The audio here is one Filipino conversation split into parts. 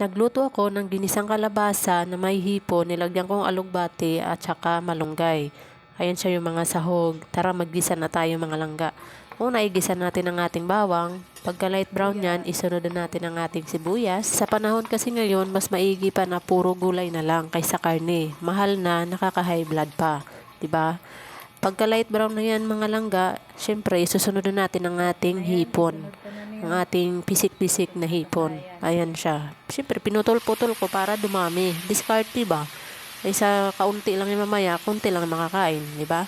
Nagluto ako ng ginisang kalabasa na may hipo, nilagyan kong alugbati at saka malunggay. Ayan siya yung mga sahog. Tara maggisa na tayo mga langga. Una, igisa natin ang ating bawang. Pagka light brown yan, isunod na natin ang ating sibuyas. Sa panahon kasi ngayon, mas maigi pa na puro gulay na lang kaysa karne. Mahal na, nakaka-high blood pa. ba? Pagka light brown na yan mga langga, syempre susunod na natin ang ating hipon. Ang ating pisik-pisik na hipon. Ayan siya. Syempre pinutol-putol ko para dumami. Discarte ba? Ay sa kaunti lang yung mamaya, kaunti lang ang makakain, di ba?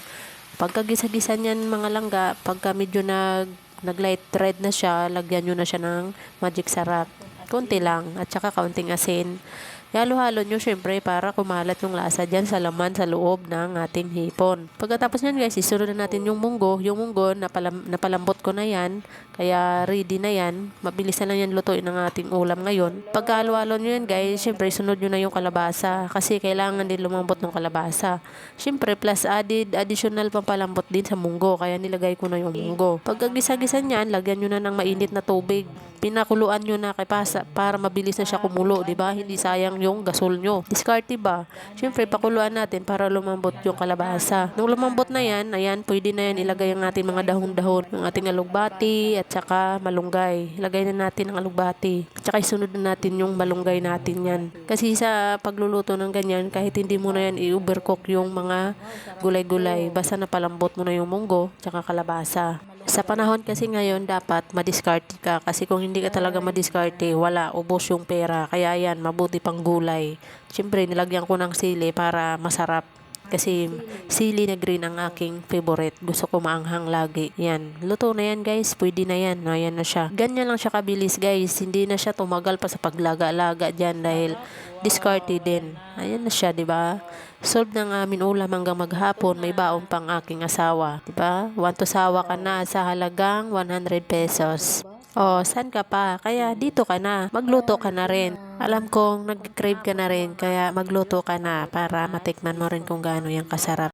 Pagka gisa-gisa niyan mga langga, pagka medyo nag nag-light red na siya, lagyan nyo na siya ng magic sarap. Kunti lang, at saka kaunting asin. Halo-halo nyo syempre para kumalat yung lasa dyan sa laman sa loob ng ating hipon. Pagkatapos nyan guys, isunod na natin yung munggo. Yung munggo, napalam, napalambot ko na yan. Kaya ready na yan. Mabilis na lang yan lutuin ng ating ulam ngayon. Pagkahalo-halo nyo yan guys, syempre sunod nyo na yung kalabasa. Kasi kailangan din lumambot ng kalabasa. Syempre plus added, additional pampalambot din sa munggo. Kaya nilagay ko na yung munggo. Pagkagisa-gisa nyan, lagyan nyo na ng mainit na tubig pinakuluan nyo na kay pasa para mabilis na siya kumulo, di ba? Hindi sayang yung gasol nyo. Discarte ba? Siyempre, pakuluan natin para lumambot yung kalabasa. Nung lumambot na yan, ayan, pwede na yan ilagay ang ating mga dahon-dahon, ang ating alugbati at saka malunggay. Ilagay na natin ang alugbati. At saka isunod na natin yung malunggay natin yan. Kasi sa pagluluto ng ganyan, kahit hindi mo na yan i-overcook yung mga gulay-gulay, basta napalambot mo na yung munggo, tsaka kalabasa. Sa panahon kasi ngayon, dapat madiskarte ka. Kasi kung hindi ka talaga madiskarte, wala, ubos yung pera. Kaya yan, mabuti pang gulay. Siyempre, nilagyan ko ng sili para masarap. Kasi sili na green ang aking favorite. Gusto ko maanghang lagi. Yan. Luto na yan guys. Pwede na yan. Ayan na siya. Ganyan lang siya kabilis guys. Hindi na siya tumagal pa sa paglaga-laga dyan dahil discarded din. Ayan na siya, di ba? Solve ng amin ulam hanggang maghapon. May baon pang aking asawa. Di ba? Want to sawa ka na sa halagang 100 pesos. Oh, saan ka pa? Kaya dito ka na. Magluto ka na rin. Alam kong nag-crave ka na rin, kaya magluto ka na para matikman mo rin kung gaano yung kasarap.